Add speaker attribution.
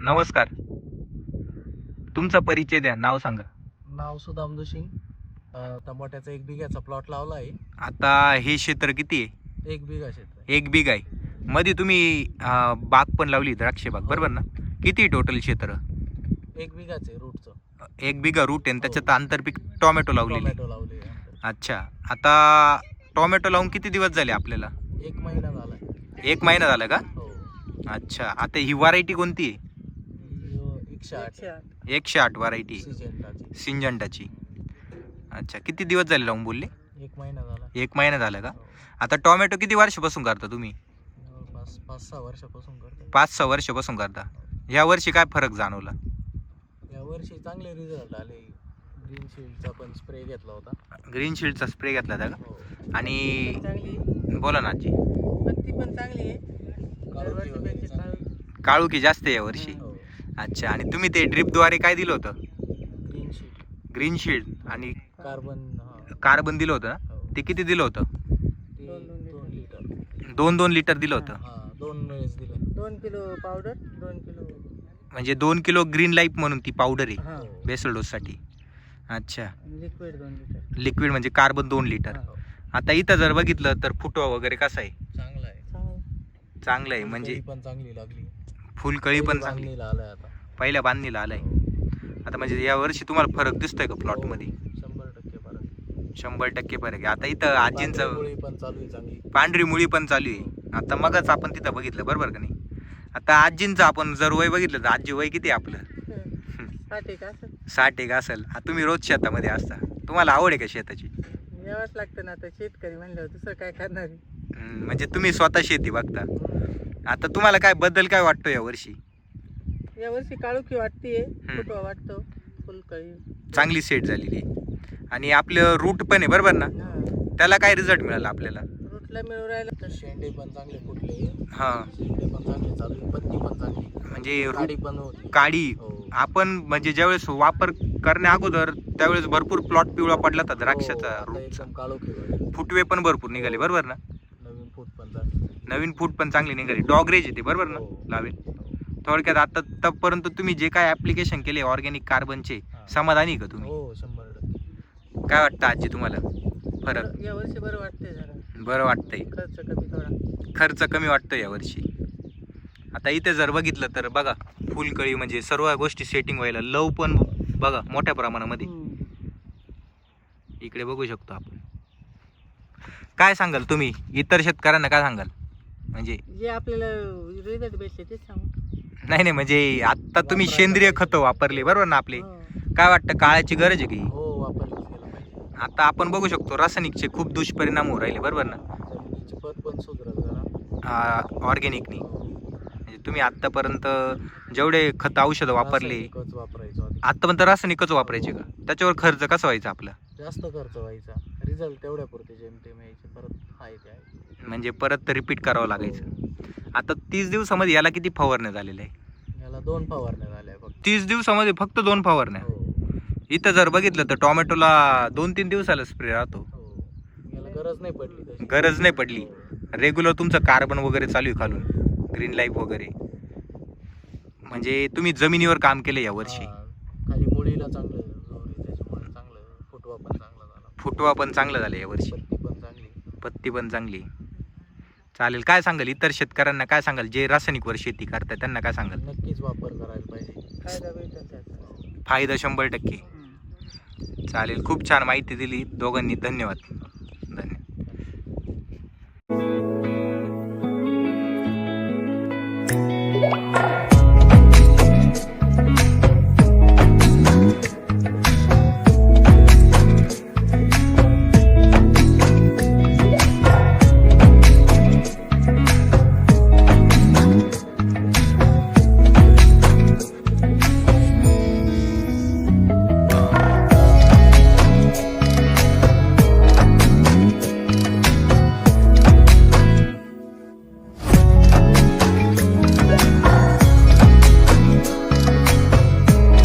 Speaker 1: नमस्कार. तुमचा परिचय द्या नाव सांगा.
Speaker 2: नाव सुदाम दुशिंग अं, टमाट्याचा एक बिघ्याचा प्लॉट लावला आहे.
Speaker 1: आता हे क्षेत्र किती आहे?
Speaker 2: एक बिघा क्षेत्र
Speaker 1: एक बिग आहे. मध्ये तुम्ही अं, बाग पण लावली द्राक्ष बाग बरोबर ना? किती टोटल क्षेत्र?
Speaker 2: एक बिघाचे रूटचं
Speaker 1: एक बिगा रूट आहे आणि त्याच्यात आंतरपीक टोमॅटो लावलेली
Speaker 2: टोमॅटो लावले
Speaker 1: अच्छा. आता टोमॅटो लावून किती दिवस झाले आपल्याला?
Speaker 2: एक महिना झाला.
Speaker 1: एक महिना झाला का?
Speaker 2: हो.
Speaker 1: अच्छा. आता ही व्हरायटी कोणती आहे?
Speaker 2: एकशे आठ
Speaker 1: एकशे आठ व्हरायटी
Speaker 2: सिजेंटाची
Speaker 1: सिंजंटाची अच्छा किती दिवस झाले लावून बोलले?
Speaker 2: एक महिना झाला.
Speaker 1: एक महिना झाला का?
Speaker 2: हो.
Speaker 1: आता टोमॅटो किती वर्षापासून करता तुम्ही?
Speaker 2: पाच सहा वर्षापासून करतो.
Speaker 1: पाच सहा वर्षापासून करता. या वर्षी काय फरक जाणवला?
Speaker 2: या वर्षी चांगले रिझल्ट आले. ग्रीन शिल्डचा पण स्प्रे घेतला होता.
Speaker 1: ग्रीन शील्डचा स्प्रे घेतला होता का?
Speaker 2: हो.
Speaker 1: आणि
Speaker 3: चांगली
Speaker 1: बोला ना आजी.
Speaker 3: पण चांगली आहे. काळी.
Speaker 1: काळुकी जास्त आहे या वर्षी?
Speaker 2: हो.
Speaker 1: अच्छा आणि तुम्ही ते ड्रिपद्वारे काय दिलं होतं?
Speaker 2: ग्रीन शीट
Speaker 1: ग्रीन शील्ड आणि
Speaker 2: कार्बन हा.
Speaker 1: कार्बन दिलं होतं ना?
Speaker 2: हो.
Speaker 1: ते किती दिलं होतं?
Speaker 2: ते
Speaker 3: दोन-
Speaker 2: लिटर
Speaker 1: दोन दोन लिटर दिलं होतं.
Speaker 2: हा दोन वेळेस दिले.
Speaker 3: दोन किलो पावडर दोन किलो
Speaker 1: म्हणजे दोन किलो ग्रीन लाईफ म्हणून ती पावडर आहे
Speaker 3: हा.
Speaker 1: बेसल डोससाठी अच्छा.
Speaker 3: लिक्विड दोन लिटर
Speaker 1: लिक्विड म्हणजे कार्बन दोन लिटर
Speaker 2: हो.
Speaker 1: आता इथं जर बघितलं तर फुटवा वगैरे कसा आहे?
Speaker 2: चांगला आहे.
Speaker 3: चांगलं
Speaker 1: चांगलं आहे म्हणजे
Speaker 2: पण चांगली लागली.
Speaker 1: फुलकळी पण चांगली.
Speaker 2: आलाय आता.
Speaker 1: पहिल्या बांधणीला आलाय. आता म्हणजे या वर्षी तुम्हाला फरक दिसतोय का प्लॉटमध्ये?
Speaker 2: शंभर टक्के फरक.
Speaker 1: शंभर टक्के फरक आहे. आता इथं आजींचं
Speaker 2: मुळी पण चालू आहे चांगली.
Speaker 1: पांढरी मुळी पण चालू आहे. आता मगच आपण तिथं बघितलं बरोबर का नाही? आता आजींचं आपण जर वय बघितलं तर आजी वय किती आहे आपलं?
Speaker 3: साठ एक असं
Speaker 1: साठ एक असेल. तुम्ही रोज शेतामध्ये असता. तुम्हाला आवड आहे का शेताची?
Speaker 3: यावंच लागतं ना आता. शेतकरी म्हणल्यावर दुसरं काय करणार
Speaker 1: म्हणजे तुम्ही स्वतः शेती बघता. आता तुम्हाला काय बदल काय वाटतो या वर्षी?
Speaker 3: या वर्षी काळुखी फुटवा वाटतो फुलकळी
Speaker 1: चांगली सेट झालेली आहे. आणि आपलं रूट पण आहे बरोबर ना? त्याला काय रिझल्ट मिळाला आपल्याला?
Speaker 3: रुटला मिळून राहिलं.
Speaker 2: तर शेंडे पण चांगले फुटले.
Speaker 1: हा.
Speaker 2: शेंडे पण चांगले चालू पत्ती पण चांगली.
Speaker 1: म्हणजे रू-
Speaker 2: गाडी पण होती.
Speaker 1: काडी.
Speaker 2: हो.
Speaker 1: आपण म्हणजे ज्यावेळेस वापर करण्या अगोदर त्यावेळेस भरपूर प्लॉट पिवळा पडला होता
Speaker 2: हो,
Speaker 1: द्राक्षाचा
Speaker 2: आता
Speaker 1: रूटचा
Speaker 2: एकदम काळोखी वगैरे
Speaker 1: फुटवे पण भरपूर निघाले बरोबर ना?
Speaker 2: नवीन फूट पण चांगली
Speaker 1: नवीन फूट पण चांगली निघाली. डॉगरेज येते बरोबर ना?
Speaker 2: हो.
Speaker 1: लावेल थोडक्यात आता तपर्यंत तुम्ही जे काय ऍप्लिकेशन केले ऑर्गॅनिक कार्बनचे. समाधानी का तुम्ही?
Speaker 2: हो
Speaker 1: काय वाटतं आजी तुम्हाला? फरक?
Speaker 3: या वर्षी बरं वाटतंय जरा.
Speaker 1: बरं वाटतंय.
Speaker 3: खर्च कमी थोडा.
Speaker 1: खर्च कमी वाटतो या वर्षी. आता इथे जर बघितलं तर बघा फुलकळी म्हणजे सर्व गोष्टी सेटिंग व्हायला लव पण बघा मोठ्या प्रमाणामध्ये. इकडे बघू शकतो आपण. काय सांगाल तुम्ही? इतर शेतकऱ्यांना काय सांगाल? म्हणजे
Speaker 3: जे आपल्याला रिझल्ट भेटले तेच सांगू.
Speaker 1: नाही नाही म्हणजे आता तुम्ही सेंद्रिय खतं वापरले बरोबर ना आपले?
Speaker 3: हो.
Speaker 1: काय वाटतं काळाची गरज आहे की?
Speaker 2: हो वापरलं गेलं पाहिजे.
Speaker 1: आता आपण बघू शकतो रासायनिकचे खूप दुष्परिणाम होऊ राहिले बरोबर ना?
Speaker 2: जमिनीची पत पण सुधरत जरा.
Speaker 1: ऑर्गॅनिकनी. म्हणजे तुम्ही आतापर्यंत जेवढे खत औषधं वापरले
Speaker 2: रासायनिकच वापरायचो आधी
Speaker 1: आतापर्यंत रासायनिकच वापरायचे का? त्याच्यावर खर्च कसा व्हायचा आपला?
Speaker 2: जास्त खर्च व्हायचा. रिझल्ट तेवढ्या पुरते जेमतेम यायचे परत आहे ते आहे.
Speaker 1: म्हणजे परत रिपीट करावं लागायचं. आता तीस दिवसामध्ये याला किती फवारण्या झालेल्या आहे?
Speaker 2: याला दोन फवारण्या झाल्या फक्त.
Speaker 1: तीस दिवसामध्ये फक्त दोन फवारण्या?
Speaker 2: हो.
Speaker 1: इथं जर बघितलं तर टोमॅटोला दोन तीन दिवसाला स्प्रे राहतो.
Speaker 2: हो. याला गरज नाही पडली तशी.
Speaker 1: गरज नाही पडली. रेग्युलर तुमचं कार्बन वगैरे चालू आहे खालून. ग्रीन लाईफ वगैरे. म्हणजे तुम्ही जमिनीवर काम केलं या वर्षी.
Speaker 2: हा, खाली मुळीला चांगलं जोर आहे, त्याच्यामुळे चांगलं फुटवा पण चांगला झाला
Speaker 1: फुटवा पण चांगला झाला या वर्षी.
Speaker 2: पत्ती पण चांगली.
Speaker 1: पत्ती पण चांगली. चालेल काय सांगाल इतर शेतकऱ्यांना? काय सांगाल? जे रासायनिकवर शेती करतात त्यांना काय सांगाल?
Speaker 2: नक्कीच वापर करायला पाहिजे.
Speaker 3: फायदा भेटेल त्याचा
Speaker 1: फायदा शंभर टक्के. चालेल खूप छान माहिती दिली. दोघांनी धन्यवाद.